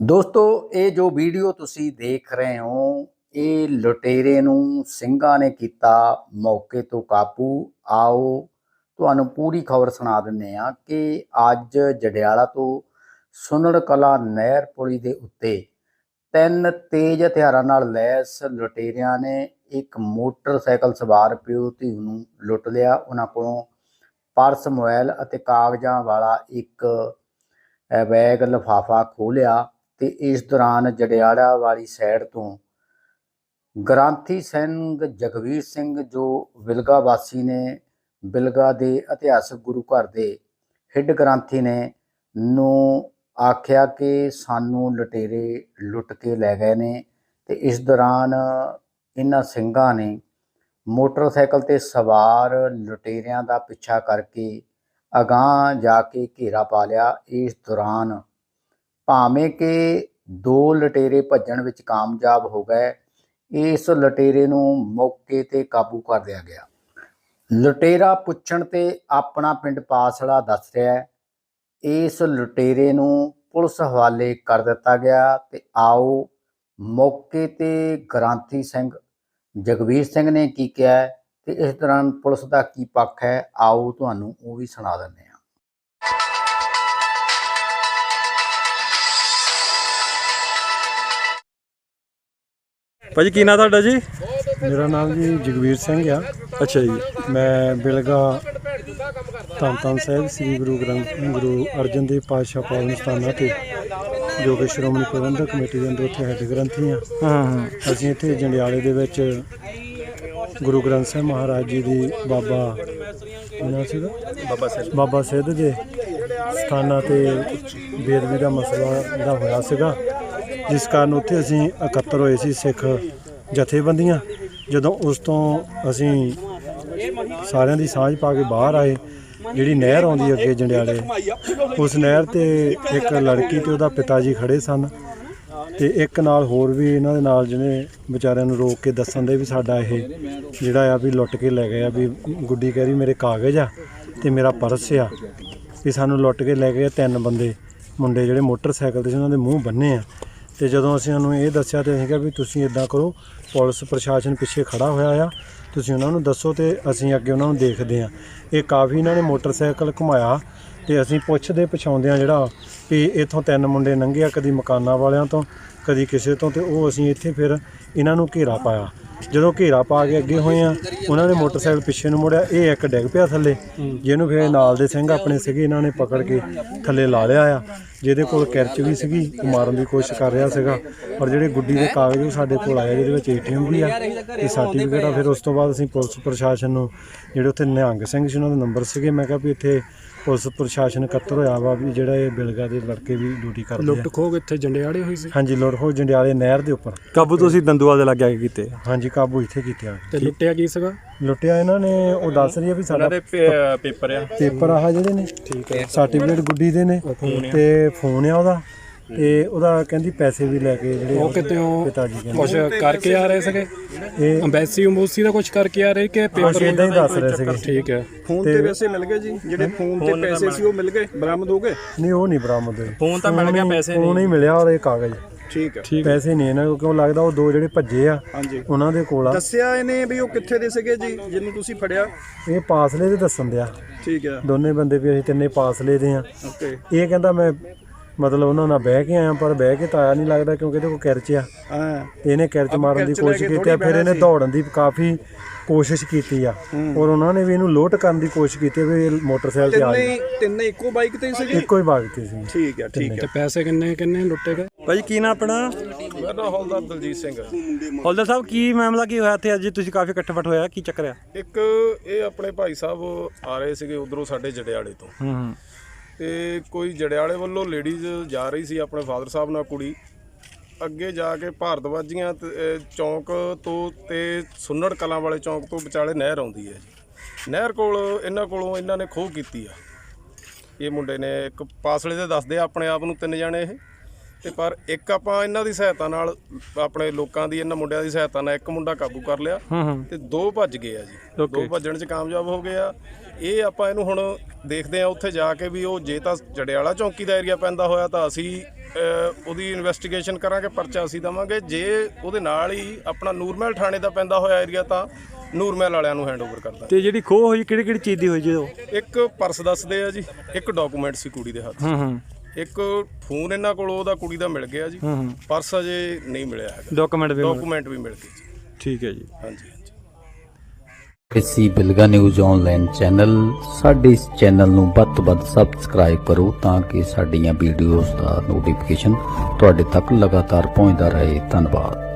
ਦੋਸਤੋ, ਇਹ ਜੋ ਵੀਡੀਓ ਤੁਸੀਂ ਦੇਖ ਰਹੇ ਹੋ, ਇਹ ਲੁਟੇਰੇ ਨੂੰ ਸਿੰਘਾਂ ਨੇ ਕੀਤਾ ਮੌਕੇ ਤੋਂ ਕਾਬੂ। ਆਓ, ਤੁਹਾਨੂੰ ਪੂਰੀ ਖਬਰ ਸੁਣਾ ਦਿੰਨੇ ਆ ਕਿ ਅੱਜ ਜੜਿਆਲਾ ਤੋਂ ਸੁਨੜ ਕਲਾ ਨਹਿਰ ਪੁਲੀ ਦੇ ਉੱਤੇ ਤਿੰਨ ਤੇਜ਼ ਹਥਿਆਰਾਂ ਨਾਲ ਲੈਸ ਲੁਟੇਰਿਆਂ ਨੇ ਇੱਕ ਮੋਟਰਸਾਈਕਲ ਸਵਾਰ ਪਿਓ ਧੀ ਨੂੰ ਲੁੱਟ ਲਿਆ। ਉਹਨਾਂ ਕੋਲੋਂ ਪਰਸ ਮੋਬਾਈਲ ਅਤੇ ਕਾਗਜ਼ਾਂ ਵਾਲਾ ਇੱਕ ਬੈਗ, ਲਿਫਾਫਾ ਖੋਲਿਆ ਤੇ ਇਸ ਦੌਰਾਨ ਜੜਿਆਲਾ ਵਾਲੀ ਸਾਈਡ ਤੋਂ ਗ੍ਰਾਂਥੀ ਸਿੰਘ ਜਗਵੀਰ ਸਿੰਘ ਜੋ ਬਿਲਗਾ ਵਾਸੀ ਨੇ, ਬਿਲਗਾ ਦੇ ਇਤਿਹਾਸਕ ਗੁਰੂ ਘਰ ਦੇ ਹਿੱਡ ਗ੍ਰਾਂਥੀ ਨੇ ਨੂੰ ਆਖਿਆ ਕਿ ਸਾਨੂੰ ਲੁਟੇਰੇ ਲੁੱਟ ਕੇ ਲੈ ਗਏ ਨੇ ਤੇ ਇਸ ਦੌਰਾਨ ਇਹਨਾਂ ਸਿੰਘਾਂ ਨੇ ਮੋਟਰਸਾਈਕਲ ਤੇ ਸਵਾਰ ਲੁਟੇਰਿਆਂ ਦਾ ਪਿੱਛਾ ਕਰਕੇ ਅਗਾਂਹ ਜਾ ਕੇ ਘੇਰਾ ਪਾ ਲਿਆ। ਇਸ ਦੌਰਾਨ ਭਾਵੇਂ ਕਿ ਦੋ ਲਟੇਰੇ ਭੱਜਣ ਵਿੱਚ ਕਾਮਯਾਬ ਹੋ ਗਏ, ਇਸ ਲਟੇਰੇ ਨੂੰ ਮੌਕੇ ਤੇ ਕਾਬੂ ਕਰ ਲਿਆ ਗਿਆ। ਲੁਟੇਰਾ ਪੁੱਛਣ ਤੇ ਆਪਣਾ ਪਿੰਡ ਪਾਸੜਾ ਦੱਸ ਰਿਹਾ ਹੈ, ਇਸ ਲੁਟੇਰੇ ਨੂੰ ਪੁਲਿਸ ਹਵਾਲੇ ਕਰ ਦਿੱਤਾ ਗਿਆ ਤੇ ਆਓ ਮੌਕੇ ਤੇ ਗ੍ਰਾਂਥੀ ਸਿੰਘ, ਜਗਵੀਰ ਸਿੰਘ ਨੇ ਕੀ ਕਿਹਾ ਹੈ ਤੇ ਇਸ ਦੌਰਾਨ ਪੁਲਿਸ ਦਾ ਕੀ ਪੱਖ ਹੈ, ਆਓ ਤੁਹਾਨੂੰ ਉਹ ਵੀ ਸੁਣਾ ਦਿੰਦੇ ਹਾਂ। ਭਾਜੀ ਕੀ ਨਾਂ ਤੁਹਾਡਾ ਜੀ? ਮੇਰਾ ਨਾਮ ਜੀ ਜਗਵੀਰ ਸਿੰਘ ਆ। ਅੱਛਾ ਜੀ। ਮੈਂ ਬਿਲਗਾ ਧੰਨ ਧੰਨ ਸਾਹਿਬ ਸ੍ਰੀ ਗੁਰੂ ਗ੍ਰੰਥ ਗੁਰੂ ਅਰਜਨ ਦੇਵ ਪਾਤਸ਼ਾਹ ਪਾਵਨ ਸਥਾਨਾਂ ਤੇ ਜੋ ਕਿ ਸ਼੍ਰੋਮਣੀ ਪ੍ਰਬੰਧਕ ਕਮੇਟੀ ਦੇ ਅੰਦਰ ਉੱਥੇ ਹੈੱਡ ਗ੍ਰੰਥੀ ਆ। ਹਾਂ ਅਸੀਂ ਇੱਥੇ ਜੰਡਿਆਲੇ ਦੇ ਵਿੱਚ ਗੁਰੂ ਗ੍ਰੰਥ ਸਾਹਿਬ ਮਹਾਰਾਜ ਜੀ ਦੀ ਬਾਬਾ ਇਹਨਾਂ ਸੀਗਾ? ਬਾਬਾ ਸਾਹਿਬ ਬਾਬਾ ਸਿੱਧ ਦੇ ਸਥਾਨਾਂ ਤੇ ਬੇਦਬੀ ਦਾ ਮਸਲਾ ਜਿਹੜਾ ਹੋਇਆ ਸੀਗਾ। ਜਿਸ ਕਾਰਨ ਉੱਥੇ ਅਸੀਂ ਇਕੱਤਰ ਹੋਏ ਸੀ ਸਿੱਖ ਜਥੇਬੰਦੀਆਂ। ਜਦੋਂ ਉਸ ਤੋਂ ਅਸੀਂ ਸਾਰਿਆਂ ਦੀ ਸਾਂਝ ਪਾ ਕੇ ਬਾਹਰ ਆਏ, ਜਿਹੜੀ ਨਹਿਰ ਆਉਂਦੀ ਅੱਗੇ ਜੰਡਿਆਲੇ, ਉਸ ਨਹਿਰ ਤੇ ਇੱਕ ਲੜਕੀ ਤੇ ਉਹਦਾ ਪਿਤਾ ਜੀ ਖੜੇ ਸਨ ਤੇ ਇੱਕ ਨਾਲ ਹੋਰ ਵੀ ਇਹਨਾਂ ਦੇ ਨਾਲ ਜਿਹਨੇ ਵਿਚਾਰਿਆਂ ਨੂੰ ਰੋਕ ਕੇ ਦੱਸਣ ਦੇ ਵੀ ਸਾਡਾ ਇਹ ਜਿਹੜਾ ਆ ਵੀ ਲੁੱਟ ਕੇ ਲੈ ਗਏ ਆ ਵੀ ਗੁੱਡੀ ਕਹਿ ਰਹੀ ਮੇਰੇ ਕਾਗਜ਼ ਆ ਤੇ ਮੇਰਾ ਪਰਸ ਆ ਵੀ ਸਾਨੂੰ ਲੁੱਟ ਕੇ ਲੈ ਗਏ ਤਿੰਨ ਬੰਦੇ। ਮੁੰਡੇ ਜਿਹੜੇ ਮੋਟਰਸਾਈਕਲ ਤੇ ਸੀ, ਉਹਨਾਂ ਦੇ ਮੂੰਹ ਬੰਨੇ ਆ। ਤੇ ਜਦੋਂ ਅਸੀਂ ਉਹਨੂੰ ਇਹ ਦੱਸਿਆ ਤੇ ਅਸੀਂ ਕਿਹਾ ਵੀ ਤੁਸੀਂ ਇਦਾਂ ਕਰੋ, ਪੁਲਿਸ ਪ੍ਰਸ਼ਾਸਨ ਪਿੱਛੇ ਖੜਾ ਹੋਇਆ ਆ, ਤੁਸੀਂ ਉਹਨਾਂ ਨੂੰ ਦੱਸੋ ਤੇ ਅਸੀਂ ਅੱਗੇ ਉਹਨਾਂ ਨੂੰ ਦੇਖਦੇ ਆ ਇਹ ਕਾਫੀ ਇਹਨਾਂ ਨੇ ਮੋਟਰਸਾਈਕਲ ਘੁਮਾਇਆ ਤੇ ਅਸੀਂ ਪੁੱਛਦੇ ਪਛਾਉਂਦੇ ਆ ਜਿਹੜਾ ਵੀ ਇੱਥੋਂ ਤਿੰਨ ਮੁੰਡੇ ਲੰਘੇ ਆ ਕਦੀ ਮਕਾਨਾਂ ਵਾਲਿਆਂ ਤੋਂ, ਕਦੀ ਕਿਸੇ ਤੋਂ ਤੇ ਉਹ ਅਸੀਂ ਇੱਥੇ ਫਿਰ ਇਹਨਾਂ ਨੂੰ ਘੇਰਾ ਪਾਇਆ। ਜਦੋਂ ਘੇਰਾ ਪਾ ਕੇ ਅੱਗੇ ਹੋਏ ਆ ਉਹਨਾਂ ਨੇ ਮੋਟਰਸਾਈਕਲ ਪਿੱਛੇ ਨੂੰ ਮੋੜਿਆ। ਇਹ ਇੱਕ ਡਿੱਗ ਪਿਆ ਥੱਲੇ। ਜਿਹਨੂੰ ਫਿਰ ਨਾਲ ਦੇ ਸਿੰਘ ਆਪਣੇ ਸੀਗੇ ਇਹਨਾਂ ਨੇ ਪਕੜ ਕੇ ਥੱਲੇ ਲਾ ਲਿਆ ਆ। ਜਿਹਦੇ ਕੋਲ ਕਿਰਚ ਵੀ ਸੀਗੀ ਉਹ ਮਾਰਨ ਦੀ ਕੋਸ਼ਿਸ਼ ਕਰ ਰਿਹਾ ਸੀਗਾ। ਔਰ ਜਿਹੜੇ ਗੁੱਡੀ ਦੇ ਕਾਗਜ਼ ਉਹ ਸਾਡੇ ਕੋਲ ਆਏ ਜਿਹਦੇ ਵਿੱਚ ਏਟੀਐਮ ਵੀ ਆ। ਤੇ ਸਰਟੀਫਿਕੇਟ ਆ। ਫਿਰ ਉਸ ਤੋਂ ਬਾਅਦ ਅਸੀਂ ਪੁਲਿਸ ਪ੍ਰਸ਼ਾਸਨ ਨੂੰ ਜਿਹੜੇ ਉੱਥੇ ਨਿਹੰਗ ਸਿੰਘ ਸੀ ਉਹਨਾਂ ਦੇ ਨੰਬਰ ਸੀਗੇ ਮੈਂ ਕਿਹਾ ਵੀ ਇੱਥੇ ਪੁਲਿਸ ਪ੍ਰਸ਼ਾਸਨ ਇਕੱਤਰ ਹੋਇਆ ਵਾ ਵੀ ਜਿਹੜਾ ਇਹ ਬਿਲਗਾ ਦੇ ਲੜਕੇ ਵੀ ਡਿਊਟੀ ਕਰਦੇ ਆ। ਲੁੱਟ ਖੋਹ ਕਿੱਥੇ ਜੰਡਿਆੜੇ ਹੋਈ ਸੀ? ਹਾਂਜੀ ਲੋੜ ਹੋ ਜੰਡਿਆਲੇ ਨਹਿਰ ਦੇ ਉੱਪਰ। ਕਾਬੂ ਤੁਸੀਂ ਦੰਦੂਆ ਦੇ ਲੱਗੇ ਆ ਕੇ ਕੀਤੇ। ਹਾਂਜੀ ਕਾਬੂ ਇੱਥੇ ਕੀਤਾ ਤੇ ਲੁੱਟਿਆ ਕੀ ਸੀਗਾ? ਲੁੱਟਿਆ ਇਹਨਾਂ ਨੇ ਉਹ ਦੱਸ ਰਹੀ ਆ ਵੀ ਸਾਡਾ ਪੇਪਰ ਆ। ਪੇਪਰ ਆਹ ਜਿਹੜੇ ਨੇ ਠੀਕ ਹੈ। ਸਰਟੀਫਿਕੇਟ ਗੁੱਡੀ ਦੇ ਨੇ ਤੇ ਫੋਨ ਆ ਉਹਦਾ। ਤੇ ਉਹਦਾ ਕਹਿੰਦੀ ਪੈਸੇ ਵੀ ਲੈ ਕੇ ਜਿਹੜੇ ਉਹ ਕਿਤੇ ਉਹ ਪਿਤਾ ਜੀ ਕਹਿੰਦੇ। ਕੁਝ ਕਰਕੇ ਆ ਰਹੇ ਸੀਗੇ? ਇਹ ਅੰਬੈਸੀ ਅੰਬੂਸੀ ਦਾ ਕੁਝ ਕਰਕੇ ਆ ਰਹੇ ਕਿ ਪੇਪਰ ਇਦਾਂ ਹੀ ਦੱਸ ਰਹੇ ਸੀਗੇ। ਠੀਕ ਹੈ। ਫੋਨ ਤੇ ਪੈਸੇ ਮਿਲ ਗਏ ਜੀ ਜਿਹੜੇ ਫੋਨ ਤੇ ਪੈਸੇ ਸੀ ਉਹ ਮਿਲ ਗਏ ਬਰਾਮਦ ਹੋ ਗਏ? ਨਹੀਂ ਉਹ ਨਹੀਂ ਬਰਾਮਦ ਹੋਏ। ਫੋਨ ਤਾਂ ਮਿਲ ਗਿਆ ਪੈਸੇ ਫੋਨ ਹੀ ਮਿਲਿਆ ਔਰ ਇਹ ਕਾਗਜ਼। ਠੀਕ ਹੈ ਪੈਸੇ ਨਹੀਂ ਇਹਨਾਂ ਕੋਲ ਕਿਉਂ ਲੱਗਦਾ ਉਹ ਦੋ ਜਿਹੜੇ ਭੱਜੇ ਆ ਹਾਂਜੀ। ਉਹਨਾਂ ਦੇ ਕੋਲ ਆ। ਦੱਸਿਆ ਇਹਨੇ ਵੀ ਉਹ ਕਿੱਥੇ ਦੇ ਸੀਗੇ ਜੀ ਜਿਹਨੂੰ ਤੁਸੀਂ ਫੜਿਆ? ਇਹ ਪਾਸਲੇ ਦੇ ਦੱਸਣ ਦਿਆ। ਠੀਕ ਹੈ ਦੋਨੇ ਬੰਦੇ ਵੀ ਅਸੀਂ ਤਿੰਨੇ ਪਾਸਲੇ ਦੇ ਆ। ਓਕੇ। ਇਹ ਕਹਿੰਦਾ ਮੈਂ ਮਤਲਬ ਉਹਨਾਂ ਨਾਲ ਬਹਿ ਕੇ ਆਇਆ ਪਰ ਬਹਿ ਕੇ ਤਾਂ ਆਇਆ ਨਹੀਂ ਲੱਗਦਾ ਕਿਉਂਕਿ ਇਹਦੇ ਕੋਲ ਕਿਰਚ ਆ। ਹਾਂ। ਤੇ ਇਹਨੇ ਕਿਰਚ ਮਾਰਨ ਦੀ ਕੋਸ਼ਿਸ਼ ਕੀਤੀ ਆ ਫਿਰ ਇਹਨੇ। ਦੌੜਨ ਦੀ ਕਾਫੀ ਕੋਸ਼ਿਸ਼ ਕੀਤੀ ਆ। ਔਰ ਉਹਨਾਂ ਨੇ ਵੀ ਇਹਨੂੰ ਲੋਟ ਕਰਨ ਦੀ ਕੋਸ਼ਿਸ਼ ਕੀਤੀ ਵੀ ਇਹ ਮੋਟਰਸਾਈਕਲ ਤੇ ਆ ਤਿੰਨੇ ਤਿੰਨੇ ਇੱਕੋ ਬਾਈਕ ਤੇ ਸੀਗੇ? ਇੱਕੋ ਹੀ ਬਾਗ ਤੇ ਸੀ। ਠੀਕ ਹੈ ਠੀਕ ਹੈ ਤੇ ਪੈਸੇ ਕਿੰਨੇ ਕਿੰਨੇ ਲੁੱਟੇ ਗਏ? ਭਾਜੀ ਕੀ ਨਾਂ ਆਪਣਾ? ਮੇਰਾ ਨਾਮ ਹੌਲਦਾਰ ਦਲਜੀਤ ਸਿੰਘ ਹੌਲਦਾਰ ਸਾਹਿਬ ਕੀ ਮਾਮਲਾ ਕੀ ਹੋਇਆ ਇੱਥੇ ਅੱਜ? ਤੁਸੀਂ ਕਾਫੀ ਇਕੱਠ ਹੋਇਆ ਕੀ ਚੱਕਰ ਆ? ਇੱਕ ਇਹ ਆਪਣੇ ਭਾਈ ਸਾਹਿਬ ਆ ਰਹੇ ਸੀਗੇ ਉਧਰੋਂ ਸਾਡੇ ਜੜਿਆਲੇ ਤੋਂ। ਹੂੰ ਹੂੰ। ਤੇ ਕੋਈ ਜੜਿਆਲੇ ਵੱਲੋਂ ਲੇਡੀਜ਼ ਜਾ ਰਹੀ ਸੀ ਆਪਣੇ ਫਾਦਰ ਸਾਹਿਬ ਨਾਲ ਕੁੜੀ। ਅੱਗੇ ਜਾ ਕੇ ਭਾਰਤਵਾਜੀਆਂ ਤੇ, ਅਹ, ਚੌਂਕ ਤੋਂ ਤੇ ਸੁੰਨੜ ਕਲਾਂ ਵਾਲੇ ਚੌਂਕ ਤੋਂ ਵਿਚਾਲੇ ਨਹਿਰ ਆਉਂਦੀ ਹੈ ਜੀ। ਨਹਿਰ ਕੋਲ ਇਹਨਾਂ ਕੋਲੋਂ ਇਹਨਾਂ ਨੇ ਖੋਹ ਕੀਤੀ ਆ। ਇਹ ਮੁੰਡੇ ਨੇ ਇੱਕ ਪਾਸਲੇ ਦੇ ਦੱਸਦੇ ਆ ਆਪਣੇ ਆਪ ਨੂੰ ਤਿੰਨ ਜਣੇ ਇਹ। ਤੇ ਪਰ ਇੱਕ ਆਪਾਂ ਇਹਨਾਂ ਦੀ ਸਹਾਇਤਾ ਨਾਲ ਆਪਣੇ ਲੋਕਾਂ ਦੀ ਇਹਨਾਂ ਮੁੰਡਿਆਂ ਦੀ ਸਹਾਇਤਾ ਨਾਲ ਇੱਕ ਮੁੰਡਾ ਕਾਬੂ ਕਰ ਲਿਆ ਤੇ ਦੋ ਭੱਜ ਗਏ ਆ ਜੀ। ਦੋ ਭੱਜਣ 'ਚ ਕਾਮਯਾਬ ਹੋ ਗਏ ਆ। ਇਹ ਆਪਾਂ ਇਹਨੂੰ ਹੁਣ ਦੇਖਦੇ ਆ ਉੱਥੇ ਜਾ ਕੇ ਵੀ ਉਹ ਜੇ ਤਾਂ ਜੜਿਆਲਾ ਚੌਂਕੀ ਦਾ ਏਰੀਆ ਪੈਂਦਾ ਹੋਇਆ ਤਾਂ ਅਸੀਂ ਉਹਦੀ ਇਨਵੈਸਟੀਗੇਸ਼ਨ ਕਰਾਂਗੇ ਪਰਚਾ ਅਸੀਂ ਦਵਾਂਗੇ। ਜੇ ਉਹਦੇ ਨਾਲ ਹੀ ਆਪਣਾ ਨੂਰਮਹਿਲ ਥਾਣੇ ਦਾ ਪੈਂਦਾ ਹੋਇਆ ਏਰੀਆ ਤਾਂ ਨੂਰਮਹਿਲ ਵਾਲਿਆਂ ਨੂੰ ਹੈਂਡਓਵਰ ਕਰਦਾ। ਤੇ ਜਿਹੜੀ ਖੋਹ ਹੋਈ ਕਿਹੜੀ ਕਿਹੜੀ ਚੀਜ਼ ਦੀ ਹੋਈ ਜੀ ਉਹ? ਇੱਕ ਪਰਸ ਦੱਸਦੇ ਆ ਜੀ ਇੱਕ ਡਾਕੂਮੈਂਟ ਸੀ ਕੁੜੀ ਦੇ ਹੱਥ। ਹੂੰ ਹੂੰ। ਇੱਕ ਫੋਨ ਇਹਨਾਂ ਕੋਲ ਉਹਦਾ ਕੁੜੀ ਦਾ ਮਿਲ ਗਿਆ ਜੀ। ਹੂੰ ਹੂੰ। ਪਰਸ ਅਜੇ ਨਹੀਂ ਮਿਲਿਆ ਹੈਗਾ। ਡਾਕੂਮੈਂਟ ਵੀ ਮਿਲ- ਡਾਕੂਮੈਂਟ ਵੀ ਮਿਲ ਗਏ ਜੀ। ਠੀਕ ਹੈ ਜੀ। ਹਾਂਜੀ ਹਾਂਜੀ। ਕਿਸੇ ਬਿਲਗਾ ਨਿਊਜ਼ ਆਨਲਾਈਨ ਚੈਨਲ। ਸਾਡੇ ਇਸ ਚੈਨਲ ਨੂੰ ਵੱਧ ਤੋਂ ਵੱਧ ਸਬਸਕ੍ਰਾਈਬ ਕਰੋ ਤਾਂ ਕਿ ਸਾਡੀਆਂ ਵੀਡੀਓਜ਼ ਦਾ ਨੋਟੀਫਿਕੇਸ਼ਨ ਤੁਹਾਡੇ ਤੱਕ ਲਗਾਤਾਰ ਪਹੁੰਚਦਾ ਰਹੇ। ਧੰਨਵਾਦ।